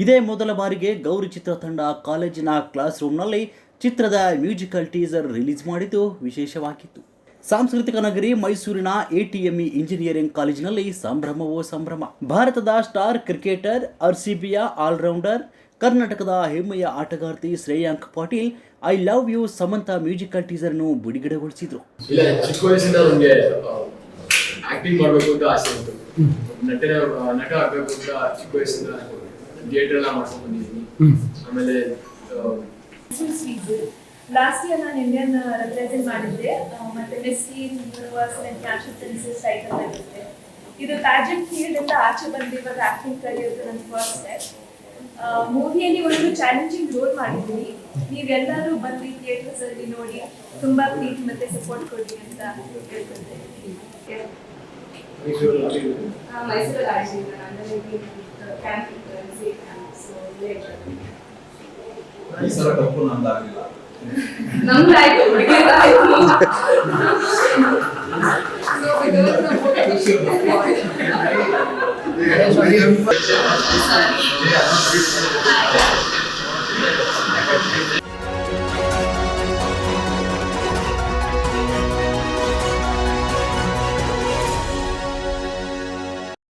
ಇದೇ ಮೊದಲ ಬಾರಿಗೆ ಗೌರಿ ಚಿತ್ರ ತಂಡ ಕಾಲೇಜಿನ ಕ್ಲಾಸ್ ರೂಮ್ನಲ್ಲಿ ಚಿತ್ರದ ಮ್ಯೂಸಿಕಲ್ ಟೀಸರ್ ರಿಲೀಸ್ ಮಾಡಿದ್ದು ವಿಶೇಷವಾಗಿತ್ತು. ಸಾಂಸ್ಕೃತಿಕ ನಗರಿ ಮೈಸೂರಿನ ಎಟಿಎಂಇ ಇಂಜಿನಿಯರಿಂಗ್ ಕಾಲೇಜಿನಲ್ಲಿ ಸಂಭ್ರಮವೋ ಸಂಭ್ರಮ. ಭಾರತದ ಸ್ಟಾರ್ ಕ್ರಿಕೆಟರ್, ಆರ್ಸಿಬಿಯ ಆಲ್ರೌಂಡರ್, ಕರ್ನಾಟಕದ ಹೆಮ್ಮೆಯ ಆಟಗಾರ್ತಿ Shreyanka Patil, I love you Samantha musical teaser ಅನ್ನು ಬಿಡುಗಡೆಗೊಳಿಸಿದ್ರು ಆಕ್ಟಿಂಗ್ ಮಾಡಬೇಕು ಅಂತ ಆಸೆ ಇತ್ತು ನಟ ಆಗಬೇಕು ಅಂತ ಚಿಕ್ಕ ವಯಸ್ಸಿಂದ ಥಿಯೇಟರ್ ಎಲ್ಲ ಮಾಡ್ಕೊಂಡು ಬಂದಿದ್ದೀನಿ. ಆಮೇಲೆ ಲಾಸ್ಟ್ ಇಯರ್ ನಾನು ಇಂಡಿಯನ್ ರೆಪ್ರೆಸೆಂಟ್ ಮಾಡಿದ್ದೆ. ಮತ್ತೆ Miss Universe national princess title ಇರುತ್ತೆ. ಇದು ಪ್ಯಾಜೆಂಟ್ ಫೀಲ್ಡ್ ಇಂದ ಆಚೆ ಬಂದು ಇವಾಗ ಆಕ್ಟಿಂಗ್ ಕಲಿಯೋದು ನನ್ನ ಫಸ್ಟ್ ಸ್ಟೆಪ್ ಮೂವಿಯಲ್ಲಿ ಒಂದು ಚಾಲೆಂಜಿಂಗ್ ರೋಲ್ ಮಾಡಿದ್ದೀನಿ. ನೀವೆಲ್ಲರೂ ಬಂದು ಥಿಯೇಟರ್ಸ್ ಅಲ್ಲಿ ನೋಡಿ ತುಂಬಾ ಪ್ರೀತಿ ಮತ್ತೆ ಸಪೋರ್ಟ್ ಕೊಡಿ ಅಂತ ಹೇಳ್ಕೊಳ್ತೇನೆ ಮೈಸೂರಲ್ಲಿ ಈ ಸಲ ಕಪ್ಪು ನಂದಾಗಿಲ್ಲ. ನಮ್ದಾಯ್ತು